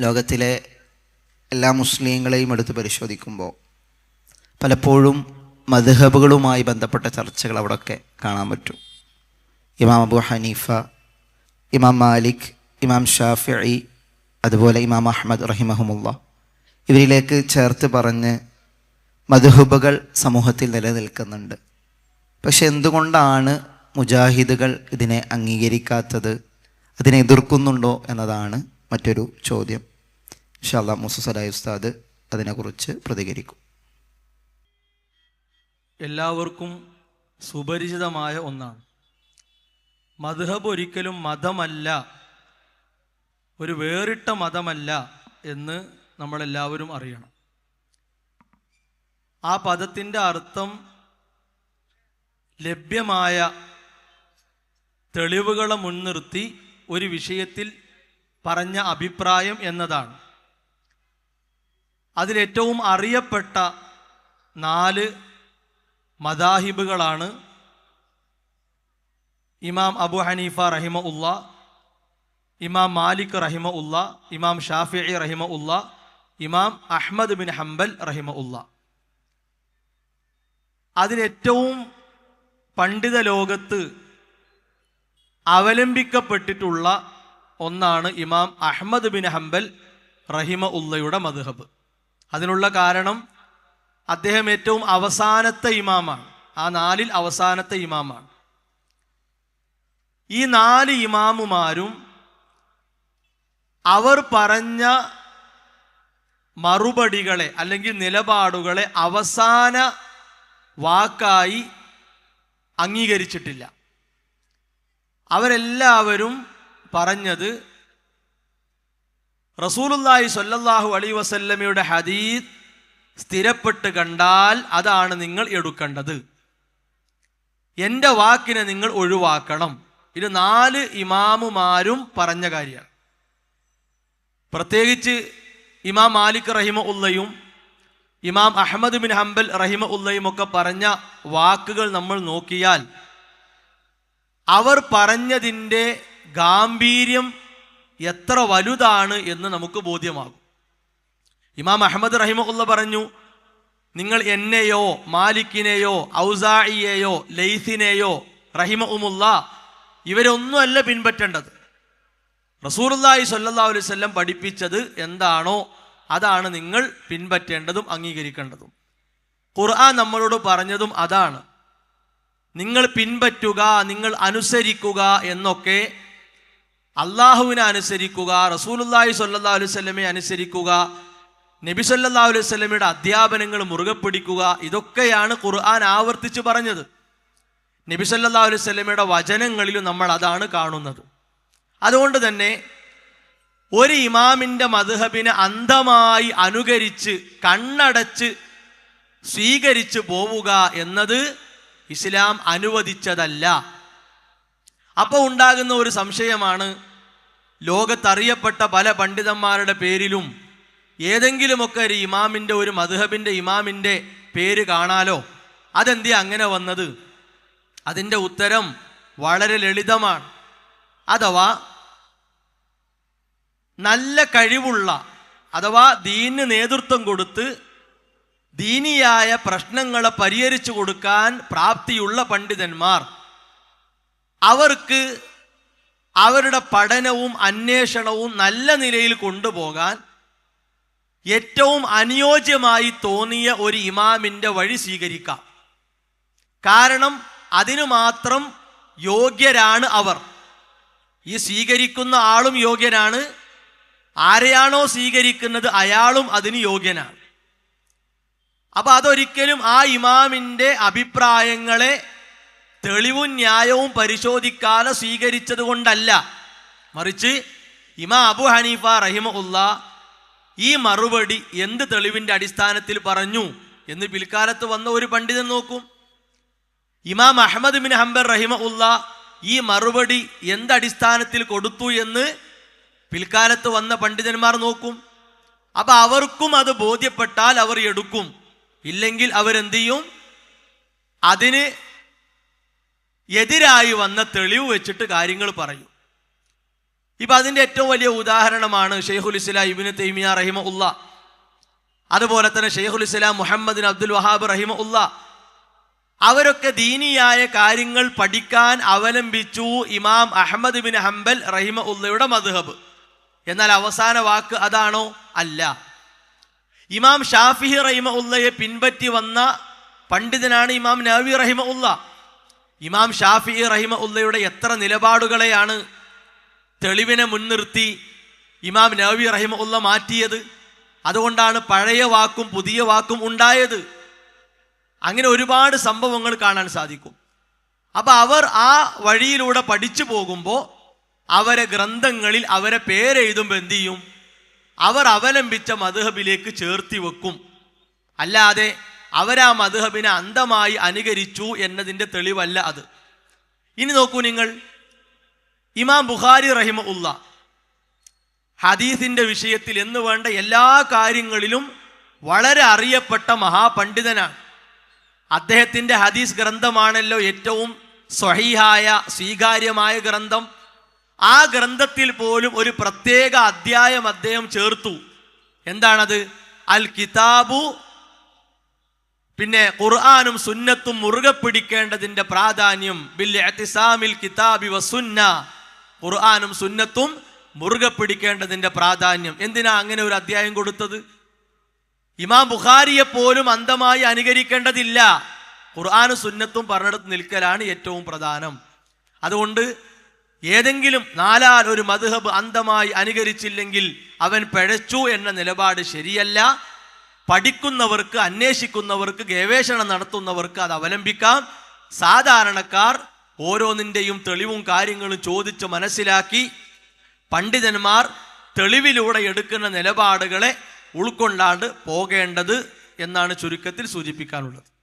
ലോകത്തിലെ എല്ലാ മുസ്ലിങ്ങളെയും എടുത്ത് പരിശോധിക്കുമ്പോൾ പലപ്പോഴും മധുഹബുകളുമായി ബന്ധപ്പെട്ട ചർച്ചകൾ അവിടെയൊക്കെ കാണാൻ പറ്റും. ഇമാം അബു ഹനീഫ ഇമാം മാലിക് ഇമാം ഷാഫി അതുപോലെ ഇമാം അഹമ്മദ് റഹിമഹമുല്ല. ഇവരിലേക്ക് ചേർത്ത് പറഞ്ഞ് മധുഹബുകൾ സമൂഹത്തിൽ നിലനിൽക്കുന്നുണ്ട്. പക്ഷെ എന്തുകൊണ്ടാണ് മുജാഹിദുകൾ ഇതിനെ അംഗീകരിക്കാത്തത്? അതിനെ എതിർക്കുന്നുണ്ടോ എന്നതാണ് മറ്റൊരു ചോദ്യം. ഇൻഷാല്ലാ മുസസലായി ഉസ്താദ് അതിനെക്കുറിച്ച് പ്രതികരിക്കും. എല്ലാവർക്കും സുപരിചിതമായ ഒന്നാണ്. മധുഹബ് ഒരിക്കലും മതമല്ല ഒരു വേറിട്ട മതമല്ല എന്ന് നമ്മളെല്ലാവരും അറിയണം. ആ പദത്തിന്റെ അർത്ഥം ലഭ്യമായ തെളിവുകളെ മുൻനിർത്തി ഒരു വിഷയത്തിൽ പറഞ്ഞ അഭിപ്രായം എന്നതാണ്. അതിലേറ്റവും അറിയപ്പെട്ട നാല് മദാഹിബുകളാണ് ഇമാം അബു ഹനീഫ റഹിമ ഉള്ള ഇമാം മാലിക് റഹിമ ഉള്ള ഇമാം ഷാഫി റഹിമ ഉള്ള ഇമാം അഹ്മദ് ബിൻ ഹംബൽ റഹിമ ഉള്ള അതിലേറ്റവും പണ്ഡിത ലോകത്ത് അവലംബിക്കപ്പെട്ടിട്ടുള്ള ഒന്നാണ് ഇമാം അഹ്മദ് ബിൻ ഹംബൽ റഹിമ ഉള്ളയുടെ മദ്ഹബ്. അതിനുള്ള കാരണം അദ്ദേഹം ഏറ്റവും അവസാനത്തെ ഇമാമാണ്. ആ നാലിൽ അവസാനത്തെ ഇമാമാണ്. ഈ നാല് ഇമാമുമാരും അവർ പറഞ്ഞ മറുപടികളെ അല്ലെങ്കിൽ നിലപാടുകളെ അവസാന വാക്കായി അംഗീകരിച്ചിട്ടില്ല. അവരെല്ലാവരും പറഞ്ഞത് റസൂലുല്ലാഹി സ്വല്ലല്ലാഹു അലൈ വസല്ലമയുടെ ഹദീദ് സ്ഥിരപ്പെട്ട് കണ്ടാൽ അതാണ് നിങ്ങൾ എടുക്കേണ്ടത്. എന്റെ വാക്കിനെ നിങ്ങൾ ഒഴിവാക്കണം. ഇത് നാല് ഇമാമുമാരും പറഞ്ഞ കാര്യമാണ്. പ്രത്യേകിച്ച് ഇമാം മാലിക് റഹിമ ഉള്ളയും ഇമാം അഹമ്മദ് ബിൻ ഹംബൽ റഹിമ ഉള്ളയും ഒക്കെ പറഞ്ഞ വാക്കുകൾ നമ്മൾ നോക്കിയാൽ അവർ പറഞ്ഞതിന്റെ ഗാംഭീര്യം എത്ര വലുതാണ് എന്ന് നമുക്ക് ബോധ്യമാകും. ഇമാം അഹമ്മദ് റഹിമുള്ള പറഞ്ഞു നിങ്ങൾ എന്നെയോ മാലിക്കിനെയോ ഔസായിയെയോ ലൈസിനെയോ റഹിമ ഉമുല്ല ഇവരൊന്നുമല്ല പിൻപറ്റേണ്ടത്. റസൂറുല്ലാഹി സല്ലാ അലൈഹി വല്ലം പഠിപ്പിച്ചത് എന്താണോ അതാണ് നിങ്ങൾ പിൻപറ്റേണ്ടതും അംഗീകരിക്കേണ്ടതും. ഖുർആൻ നമ്മളോട് പറഞ്ഞതും അതാണ്. നിങ്ങൾ പിൻപറ്റുക നിങ്ങൾ അനുസരിക്കുക എന്നൊക്കെ അള്ളാഹുവിനെ അനുസരിക്കുക റസൂലുല്ലാഹി സല്ലാ അലൈഹി സ്വലമെ അനുസരിക്കുക നബി സല്ലാ അലൈഹി സ്വലമയുടെ അധ്യാപനങ്ങൾ മുറുകെ പിടിക്കുക ഇതൊക്കെയാണ് ഖുർആൻ ആവർത്തിച്ച് പറഞ്ഞത്. നബി സല്ലാ അലൈഹി സ്വലമയുടെ വചനങ്ങളിലും നമ്മൾ അതാണ് കാണുന്നത്. അതുകൊണ്ട് തന്നെ ഒരു ഇമാമിന്റെ മധുഹബിനെ അന്ധമായി അനുകരിച്ച് കണ്ണടച്ച് സ്വീകരിച്ച് പോവുക എന്നത് ഇസ്ലാം അനുവദിച്ചതല്ല. അപ്പോൾ ഉണ്ടാകുന്ന ഒരു സംശയമാണ് ലോകത്തറിയപ്പെട്ട പല പണ്ഡിതന്മാരുടെ പേരിലും ഏതെങ്കിലുമൊക്കെ ഒരു ഇമാമിന്റെ ഒരു മധുഹബിന്റെ ഇമാമിന്റെ പേര് കാണാലോ? അതെന്തി അങ്ങനെ വന്നത്? അതിന്റെ ഉത്തരം വളരെ ലളിതമാണ്. അഥവാ നല്ല കഴിവുള്ള അഥവാ ദീന് നേതൃത്വം കൊടുത്ത് ദീനിയായ പ്രശ്നങ്ങളെ പരിഹരിച്ചു കൊടുക്കാൻ പ്രാപ്തിയുള്ള പണ്ഡിതന്മാർ അവർക്ക് അവരുടെ പഠനവും അന്വേഷണവും നല്ല നിലയിൽ കൊണ്ടുപോകാൻ ഏറ്റവും അനുയോജ്യമായി തോന്നിയ ഒരു ഇമാമിന്റെ വഴി സ്വീകരിക്കാം. കാരണം അതിനു മാത്രം യോഗ്യരാണ് അവർ. ഈ സ്വീകരിക്കുന്ന ആളും യോഗ്യനാണ് ആരെയാണോ സ്വീകരിക്കുന്നത് അയാളും അതിന് യോഗ്യനാണ്. അപ്പൊ അതൊരിക്കലും ആ ഇമാമിന്റെ അഭിപ്രായങ്ങളെ തെളിവും ന്യായവും പരിശോധിക്കാതെ സ്വീകരിച്ചത് കൊണ്ടല്ല മറിച്ച് ഇമാ അബു ഹനീഫ റഹിമുല്ല ഈ മറുപടി എന്ത് തെളിവിന്റെ അടിസ്ഥാനത്തിൽ പറഞ്ഞു എന്ന് പിൽക്കാലത്ത് വന്ന ഒരു പണ്ഡിതൻ നോക്കും. ഇമാം അഹമ്മദ് ബിൻ ഹംബർ റഹിമ ഉള്ള ഈ മറുപടി എന്തടിസ്ഥാനത്തിൽ കൊടുത്തു എന്ന് പിൽക്കാലത്ത് വന്ന പണ്ഡിതന്മാർ നോക്കും. അപ്പൊ അവർക്കും അത് ബോധ്യപ്പെട്ടാൽ അവർ എടുക്കും. ഇല്ലെങ്കിൽ അവരെന്ത് ചെയ്യും? അതിന് എതിരായി വന്ന തെളിവ് വെച്ചിട്ട് കാര്യങ്ങൾ പറയും. ഇപ്പൊ അതിന്റെ ഏറ്റവും വലിയ ഉദാഹരണമാണ് ഷെയ്ഖുൽ ഇസ്ലാം ഇബിന് തൈമിയ റഹിമ ഉള്ള അതുപോലെ തന്നെ ഷെയ്ഖുൽ ഇസ്ലാം മുഹമ്മദിൻ അബ്ദുൽ വഹാബ് റഹിമ ഉള്ള അവരൊക്കെ ദീനിയായ കാര്യങ്ങൾ പഠിക്കാൻ അവലംബിച്ചു ഇമാം അഹമ്മദ് ബിൻ ഹംബൽ റഹിമ ഉള്ളയുടെ മധുഹബ് എന്നാൽ അവസാന വാക്ക് അതാണോ? അല്ല. ഇമാം ഷാഫിഹി റഹിമ ഉള്ളയെ പിൻപറ്റി വന്ന പണ്ഡിതനാണ് ഇമാം നവി റഹിമ ഉള്ള ഇമാം ഷാഫി റഹിമ ഉള്ളയുടെ എത്ര നിലപാടുകളെയാണ് തെളിവിനെ മുൻനിർത്തി ഇമാം നവി റഹിമ ഉള്ള മാറ്റിയത്? അതുകൊണ്ടാണ് പഴയ വാക്കും പുതിയ വാക്കും ഉണ്ടായത്. അങ്ങനെ ഒരുപാട് സംഭവങ്ങൾ കാണാൻ സാധിക്കും. അപ്പൊ അവർ ആ വഴിയിലൂടെ പഠിച്ചു പോകുമ്പോൾ അവരെ ഗ്രന്ഥങ്ങളിൽ അവരെ പേരെഴുതുമ്പോൾ എന്ത് ചെയ്യും? അവർ അവലംബിച്ച മധുഹബിലേക്ക് ചേർത്തി വെക്കും. അല്ലാതെ അവരാ മധുഹബിനെ അന്ധമായി അനുകരിച്ചു എന്നതിന്റെ തെളിവല്ല അത്. ഇനി നോക്കൂ നിങ്ങൾ. ഇമാം ബുഖാരി റഹിമ ഉള്ള ഹദീസിന്റെ വിഷയത്തിൽ എന്ന് വേണ്ട എല്ലാ കാര്യങ്ങളിലും വളരെ അറിയപ്പെട്ട മഹാപണ്ഡിതനാണ്. അദ്ദേഹത്തിന്റെ ഹദീസ് ഗ്രന്ഥമാണല്ലോ ഏറ്റവും സ്വഹീഹായ സ്വീകാര്യമായ ഗ്രന്ഥം. ആ ഗ്രന്ഥത്തിൽ പോലും ഒരു പ്രത്യേക അധ്യായം അദ്ദേഹം ചേർത്തു. എന്താണത്? അൽ കിതാബു പിന്നെ ഖുർആാനും സുന്നത്തും മുറുകെ പിടിക്കേണ്ടതിന്റെ പ്രാധാന്യം ബില്ലിസാമിൽ കിതാബി വസുന്ന ഖുർആാനും സുന്നത്തും മുറുകെ പിടിക്കേണ്ടതിന്റെ പ്രാധാന്യം. എന്തിനാ അങ്ങനെ ഒരു അധ്യായം കൊടുത്തത്? ഇമാം ബുഖാരിയെ പോലും അന്ധമായി അനുകരിക്കേണ്ടതില്ല. ഖുർആാനും സുന്നത്തും പറഞ്ഞെടുത്ത് നിൽക്കലാണ് ഏറ്റവും പ്രധാനം. അതുകൊണ്ട് ഏതെങ്കിലും നാലാൽ ഒരു മധുഹബ് അന്ധമായി അനുകരിച്ചില്ലെങ്കിൽ അവൻ പിഴച്ചു എന്ന നിലപാട് ശരിയല്ല. പഠിക്കുന്നവർക്ക് അന്വേഷിക്കുന്നവർക്ക് ഗവേഷണം നടത്തുന്നവർക്ക് അത് അവലംബിക്കാം. സാധാരണക്കാർ ഓരോന്നിന്റെയും തെളിവും കാര്യങ്ങളും ചോദിച്ച് മനസ്സിലാക്കി പണ്ഡിതന്മാർ തെളിവിലൂടെ എടുക്കുന്ന നിലപാടുകളെ ഉൾക്കൊണ്ടാണ്ട് പോകേണ്ടത് എന്നാണ് ചുരുക്കത്തിൽ സൂചിപ്പിക്കാനുള്ളത്.